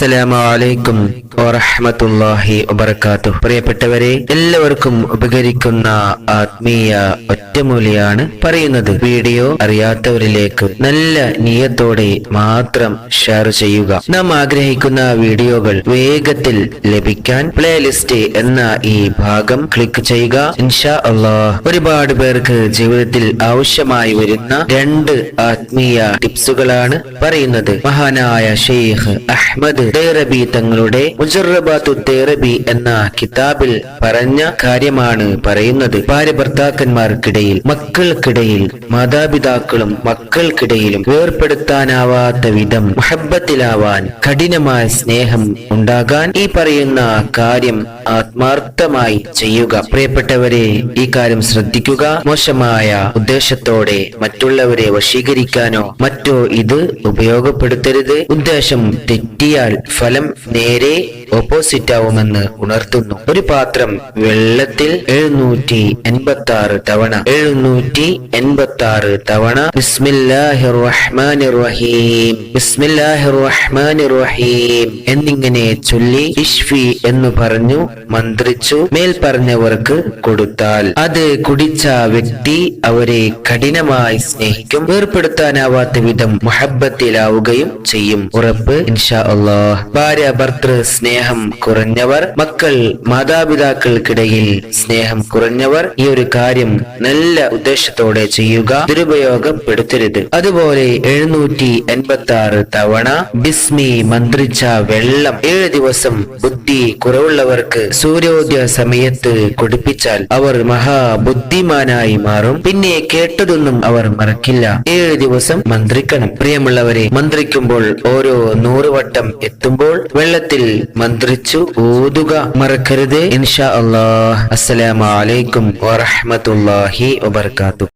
അസ്സലാമലൈക്കും വറഹമത്തല്ലാഹി വബർക്കാത്തു പ്രിയപ്പെട്ടവരെ എല്ലാവർക്കും ഉപകരിക്കുന്ന ആത്മീയ ഒറ്റമൂലിയാണ് പറയുന്നത്. വീഡിയോ അറിയാത്തവരിലേക്ക് നല്ല നിയത്തോടെ മാത്രം ഷെയർ ചെയ്യുക. നാം ആഗ്രഹിക്കുന്ന വീഡിയോകൾ വേഗത്തിൽ ലഭിക്കാൻ പ്ലേലിസ്റ്റ് എന്ന ഈ ഭാഗം ക്ലിക്ക് ചെയ്യുക. ഇൻഷാ അള്ളാഹ്. ഒരുപാട് പേർക്ക് ജീവിതത്തിൽ ആവശ്യമായി വരുന്ന രണ്ട് ആത്മീയ ടിപ്സുകളാണ് പറയുന്നത്. മഹാനായ ഷെയ്ഖ് അഹമ്മദ് തങ്ങളുടെ മുജറബാത്തു തേറബി എന്ന കിതാബിൽ പറഞ്ഞ കാര്യമാണ് പറയുന്നത്. ഭാര്യ ഭർത്താക്കന്മാർക്കിടയിൽ മക്കൾക്കിടയിൽ മാതാപിതാക്കളും മക്കൾക്കിടയിലും വേർപ്പെടുത്താനാവാത്ത വിധം മുഹബത്തിലാവാൻ കഠിനമായ സ്നേഹം ഉണ്ടാകാൻ ഈ പറയുന്ന കാര്യം ആത്മാർത്ഥമായി ചെയ്യുക. പ്രിയപ്പെട്ടവരെ ഈ കാര്യം ശ്രദ്ധിക്കുക. മോശമായ ഉദ്ദേശത്തോടെ മറ്റുള്ളവരെ വശീകരിക്കാനോ മറ്റോ ഇത് ഉപയോഗപ്പെടുത്തരുത്. ഉദ്ദേശം തെറ്റിയാൽ ഫലം നേരെ ഓപ്പോസിറ്റ് ആവുമെന്ന് ഉണർത്തുന്നു. ഒരു പാത്രം വെള്ളത്തിൽ എഴുന്നൂറ്റി എൺപത്തി ആറ് തവണ. എഴുന്നൂറ്റി എൺപത്തി ആറ് തവണ. ബിസ്മില്ലാഹിർ റഹ്മാനിർ റഹീം ബിസ്മില്ലാഹിർ റഹ്മാനിർ റഹീം എന്നിങ്ങനെ ചൊല്ലി ഇഷ്ഫി എന്ന് പറഞ്ഞു. മന്ത്രിച്ചു മേൽപ്പറഞ്ഞവർക്ക് കൊടുത്താൽ. അത് കുടിച്ച വ്യക്തി അവരെ കഠിനമായി സ്നേഹിക്കും. വേർപ്പെടുത്താനാവാത്ത വിധം മഹബത്തിലാവുകയും ചെയ്യും. ഉറപ്പ് ഇൻഷാ അള്ളാഹ് ഭാര്യ ഭർത്തൃ സ്നേഹം കുറഞ്ഞവർ മക്കൾ മാതാപിതാക്കൾക്കിടയിൽ സ്നേഹം കുറഞ്ഞവർ ഈ ഒരു കാര്യം നല്ല ഉദ്ദേശത്തോടെ ചെയ്യുക. ദുരുപയോഗപ്പെടുത്തരുത്. അതുപോലെ എഴുന്നൂറ്റി എൺപത്തി ആറ് തവണ ബിസ്മി മന്ത്രിച്ച വെള്ളം ഏഴ് ദിവസം ബുദ്ധി കുറവുള്ളവർക്ക് സൂര്യോദയ സമയത്ത് കുടിപ്പിച്ചാൽ അവർ മഹാബുദ്ധിമാനായി മാറും. പിന്നെ കേട്ടതൊന്നും അവർ മറക്കില്ല. ഏഴ് ദിവസം മന്ത്രിക്കണം. പ്രിയമുള്ളവരെ മന്ത്രിക്കുമ്പോൾ ഓരോ നൂറുവട്ടം എത്തുമ്പോൾ വെള്ളത്തിൽ മന്ത്രിച്ചു ഊതുക മറക്കരുത്. ഇൻഷാ അള്ളാഹ് അസ്സലാമലൈക്കും വറഹമത്തല്ലാഹി വബർക്കാത്തു.